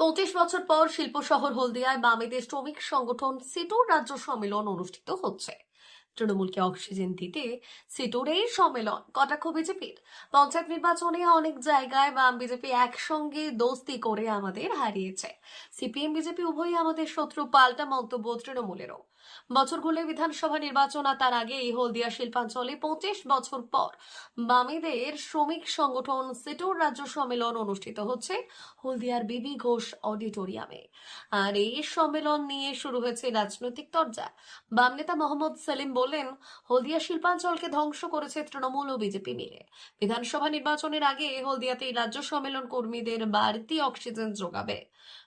পঁচিশ বছর পর শিল্প শহর হলদিয়ায় বামেদের শ্রমিক সংগঠন সিটোর রাজ্য সম্মেলন অনুষ্ঠিত হচ্ছে। তৃণমূলকে অক্সিজেন দিতে সিটোর এই সম্মেলন। কটাক্ষ বিজেপির? পঞ্চায়েত নির্বাচনে অনেক জায়গায় বাম বিজেপি একসঙ্গে দোস্তি করে আমাদের হারিয়েছে। সিপিএম, বিজেপি উভয়ই আমাদের শত্রু, পাল্টা মন্তব্য তৃণমূলেরও। বছর ঘুরলে বিধানসভা নির্বাচন আর তার আগে এই হলদিয়া শিল্পাঞ্চলে পঁচিশ বছর পর বামেদের শ্রমিক সংগঠন সিটোর রাজ্য সম্মেলন অনুষ্ঠিত হচ্ছে হলদিয়ার বিবি ঘোষ অডিটোরিয়ামে। আর এই সম্মেলন নিয়ে শুরু হয়েছে রাজনৈতিক তরজা। বাম নেতা মোহাম্মদ সেলিম বললেন, হলদিয়া শিল্পাঞ্চলকে ধ্বংস করেছে তৃণমূল ও বিজেপি মিলে। বিধানসভা নির্বাচনের আগে হলদিয়াতে এই রাজ্য সম্মেলন কর্মীদের বাড়তি অক্সিজেন যোগাবে।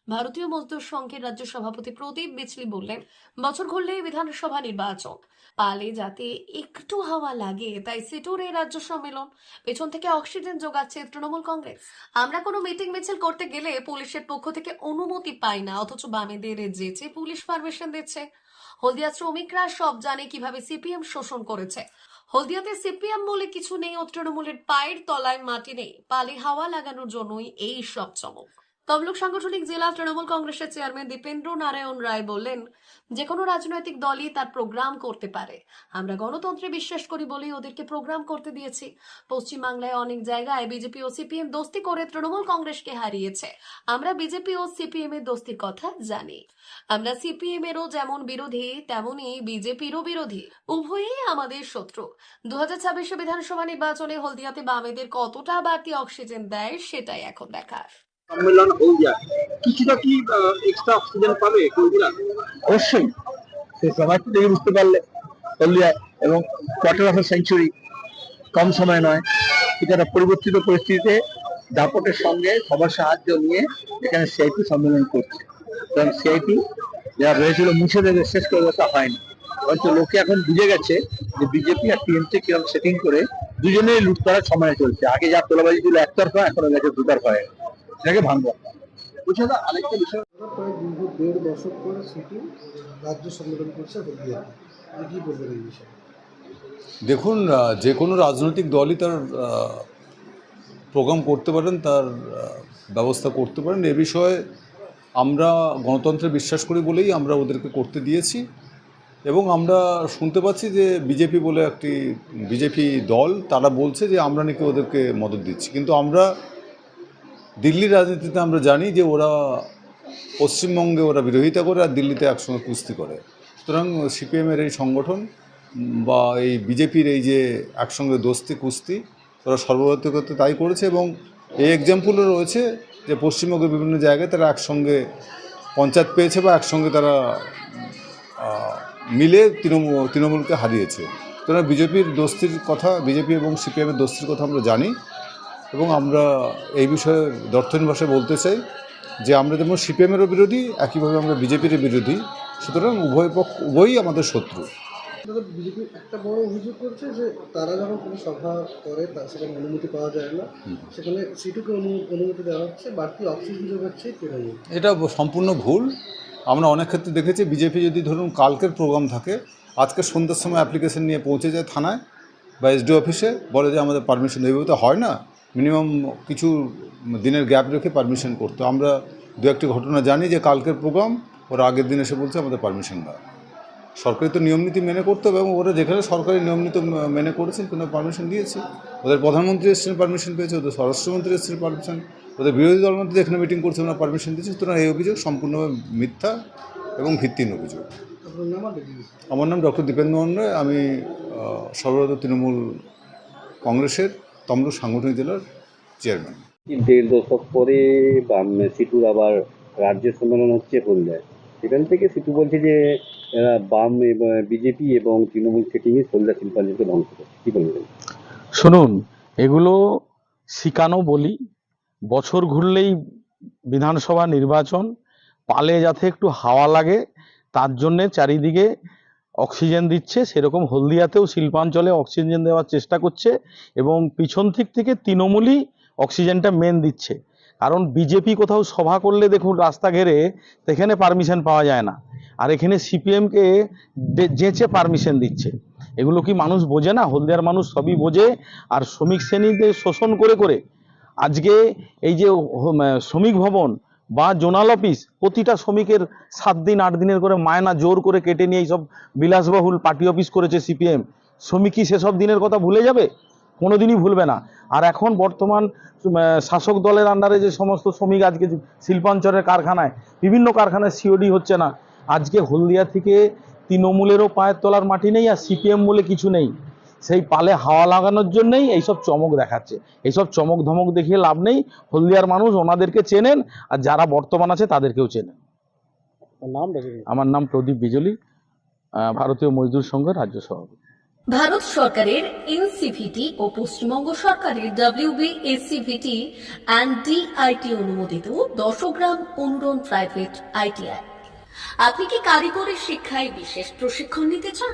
ভারতীয় মজদুর সংঘের রাজ্য সভাপতি প্রদীপ বিচলি বললেন, বছর ঘুরলেই বিধানসভা নির্বাচন। পালে যাতে একটু হাওয়া লাগে, তাই সিটুর এই রাজ্য সম্মেলন। পেছন থেকে অক্সিজেন যোগাচ্ছে তৃণমূল কংগ্রেস। আমরা কোনো মিটিং মিছিল করতে গেলে পুলিশের পক্ষ থেকে অনুমতি পাই না, অথচ বামেদের যেচে পুলিশ পারমিশন দিচ্ছে। হলদিয়া শ্রমিকরা সব জানে কীভাবে সিপিএম শোষণ করেছে। হলদিয়াতে সিপিএম বলে কিছু নেই ও তৃণমূলের পায়ের তলায় মাটি নেই। পালে হাওয়া লাগানোর জন্যই এই সব চমক। তমলুক সাংগঠনিক জেলা তৃণমূল কংগ্রেসের চেয়ারম্যান দীপেন্দ্র নারায়ণ রায় বললেন যে কোনো রাজনৈতিক দলই তার প্রোগ্রাম করতে পারে। আমরা গণতন্ত্রে বিশ্বাস করি বলেই ওদেরকে প্রোগ্রাম করতে দিয়েছি। পশ্চিমবাংলায় অনেক জায়গায় বিজেপি ও সিপিএম দোস্তি করে তৃণমূল কংগ্রেসকে হারিয়েছে। আমরা বিজেপি ও সিপিএম এর দোস্তির কথা জানি। আমরা সিপিএম এরও যেমন বিরোধী, তেমনি বিজেপিরও বিরোধী। উভয়ই আমাদের শত্রু। দু হাজার বিধানসভা নির্বাচনে হলদিয়াতে বামেদের কতটা বাড়তি অক্সিজেন দেয় সেটাই এখন দেখার। সম্মেলন হলদিয়া কিছুটা কি এক্সট্রা অক্সিজেন পাবে কর্মীরা অবশ্যই। সেই সময় থেকে বুঝতে পারলে, হলদিয়া এবং কোয়ার্টার অফ সেঞ্চুরি কম সময় নয়। এটা পরিবর্তিত পরিস্থিতিতে দাপটের সঙ্গে সবার সাহায্য নিয়ে এখানে সিআইপি সম্মেলন করছে। কারণ সিআইপি যারা রয়েছিল মুছে দেবে, শেষ করে দেওয়া হয়নি। হয়তো লোকে এখন বুঝে গেছে যে বিজেপি আর টিএমসি কীরকম সেটিং করে দুজনেই লুট করার সময় চলছে। আগে যা তোলাবাজি ছিল একতরফা, এখন হয়ে গেছে দুতরফা হয়ে এটাকে ভাঙবো বলছি দাদা আরেকটা বিষয় প্রায় দীর্ঘ দেড় দশক পরে সিটি রাজ্য সম্মেলন করছে হলদিয়াতে কি বলবেন এই বিষয়ে? দেখুন যে কোনো রাজনৈতিক দলই তার প্রোগ্রাম করতে পারেন তার ব্যবস্থা করতে পারেন। এ বিষয়ে আমরা গণতন্ত্রে বিশ্বাস করি বলেই আমরা ওদেরকে করতে দিয়েছি। এবং আমরা শুনতে পাচ্ছি যে বিজেপি বলে একটি বিজেপি দল তারা বলছে যে আমরা নাকি ওদেরকে মদত দিচ্ছি। কিন্তু আমরা দিল্লির রাজনীতিতে আমরা জানি যে ওরা পশ্চিমবঙ্গে ওরা বিরোধিতা করে আর দিল্লিতে একসঙ্গে কুস্তি করে। সুতরাং সিপিএমের এই সংগঠন বা এই বিজেপির এই যে একসঙ্গে দোস্তি কুস্তি, ওরা সর্বভারতীয়তে তাই করেছে এবং এই এক্সাম্পলও রয়েছে যে পশ্চিমবঙ্গের বিভিন্ন জায়গায় তারা একসঙ্গে পঞ্চায়েত পেয়েছে বা একসঙ্গে তারা মিলে তৃণমূল তৃণমূলকে হারিয়েছে। সুতরাং বিজেপির দোস্তির কথা, বিজেপি এবং সিপিএমের দোস্তির কথা আমরা জানি। এবং আমরা এই বিষয়ে দর্থহীন ভাষায় বলতে চাই যে আমরা যেমন সিপিএমেরও বিরোধী একইভাবে আমরা বিজেপির বিরোধী। সুতরাং উভয় পক্ষ উভয়ই আমাদের শত্রু। বিজেপি একটা বড় অভিযোগ করছে যে তারা যখন কোনো সভা করে তা সেখানে অনুমতি পাওয়া যায় না। সেখানে সিটুকে অনুমতি দেওয়া হচ্ছে বাড়তি অক্সিজেন যোগাচ্ছে তৃণমূল। এটা সম্পূর্ণ ভুল। আমরা অনেক ক্ষেত্রে দেখেছি বিজেপি যদি ধরুন কালকের প্রোগ্রাম থাকে আজকে সন্ধ্যার সময় অ্যাপ্লিকেশন নিয়ে পৌঁছে যায় থানায় বা এসডি অফিসে বলে যে আমাদের পারমিশন এইভাবে তো হয় না। মিনিমাম কিছু দিনের গ্যাপ রেখে পারমিশন করতো আমরা দু একটি ঘটনা জানি যে কালকের প্রোগ্রাম ওরা আগের দিন এসে বলছে আমাদের পারমিশন না সরকারি তো নিয়মনীতি মেনে করতে হবে এবং ওরা যেখানে সরকারি নিয়মনীতি মেনে করেছে কোনো পারমিশন দিয়েছে। ওদের প্রধানমন্ত্রী এসেছেন পারমিশন পেয়েছে ওদের স্বরাষ্ট্রমন্ত্রী এসেছেন পারমিশন ওদের বিরোধী দলমন্ত্রী এখানে মিটিং করছে ওনারা পারমিশন দিয়েছে। সুতরাং এই অভিযোগ সম্পূর্ণভাবে মিথ্যা এবং ভিত্তিহীন অভিযোগ। আমার নাম ডক্টর দীপেন্দ্র মন্ডল আমি আহ, সর্বভারতীয় তৃণমূল কংগ্রেসের তমলুক সাংগঠনিক জেলার চেয়ারম্যান। দেড় দশক পরে বাম সিটুর আবার রাজ্য সম্মেলন হচ্ছে হলদিয়ায় সেখান থেকে সিটু বলছে যে এরা বাম বিজেপি এবং তৃণমূল সেটিংয়ে হলদিয়া শিল্পাঞ্চলকে ধ্বংস করছে। কী বলবেন? শুনুন এগুলো শিকানো বলি। বছর ঘুরলেই বিধানসভা নির্বাচন পালে যাতে একটু হাওয়া লাগে তার জন্যে চারিদিকে অক্সিজেন দিচ্ছে, সেরকম হলদিয়াতেও শিল্পাঞ্চলে অক্সিজেন দেওয়ার চেষ্টা করছে এবং পিছন দিক থেকে তৃণমূলই অক্সিজেনটা মেন দিচ্ছে। কারণ বিজেপি কোথাও সভা করলে দেখুন রাস্তা ঘেরে সেখানে পারমিশন পাওয়া যায় না। আর এখানে সিপিএমকে যেচে পারমিশন দিচ্ছে। এগুলো কি মানুষ বোঝে না? হলদিয়ার মানুষ সবই বোঝে। আর শ্রমিক শ্রেণীদের শোষণ করে করে আজকে এই যে শ্রমিক ভবন বা জোনাল অফিস, প্রতিটা শ্রমিকের সাত দিন, আট দিনের করে মায়না জোর করে কেটে নিয়ে এইসব বিলাসবহুল পার্টি অফিস করেছে সিপিএম। শ্রমিক কি সেসব দিনের কথা ভুলে যাবে? কোনোদিনই ভুলবে না। আর এখন বর্তমান শাসক দলের আন্ডারে যে সমস্ত শ্রমিক আজকে শিল্পাঞ্চলের কারখানায়, বিভিন্ন কারখানায় সিওডি হচ্ছে না। আজকে হলদিয়া থেকে তৃণমূলেরও পায়ের তলার মাটি নেই আর সিপিএম বলে কিছু নেই। সেই পালে হাওয়া লাগানোর জন্যই এইসব চমক দেখাচ্ছে। এইসব চমক ধমক দেখিয়ে লাভ নেই। হলদিয়ার মানুষ ওনাদেরকে চেনেন আর যারা বর্তমান আছে তাদেরকেও চেনেন। আমার নাম প্রদীপ বিজলি ভারতীয় মজদুর সংঘের রাজ্য সভাপতি। ভারত সরকারের এনসিভিটি ও পশ্চিমবঙ্গ সরকারের ডাব্লিউবি এসসিভিটি অ্যান্ড ডিআইটি অনুমোদিত দশ গ্রাম অনুরণ প্রাইভেট আইটিআই আপনি কি কারিগরি শিক্ষায় বিশেষ প্রশিক্ষণ নিতে চান?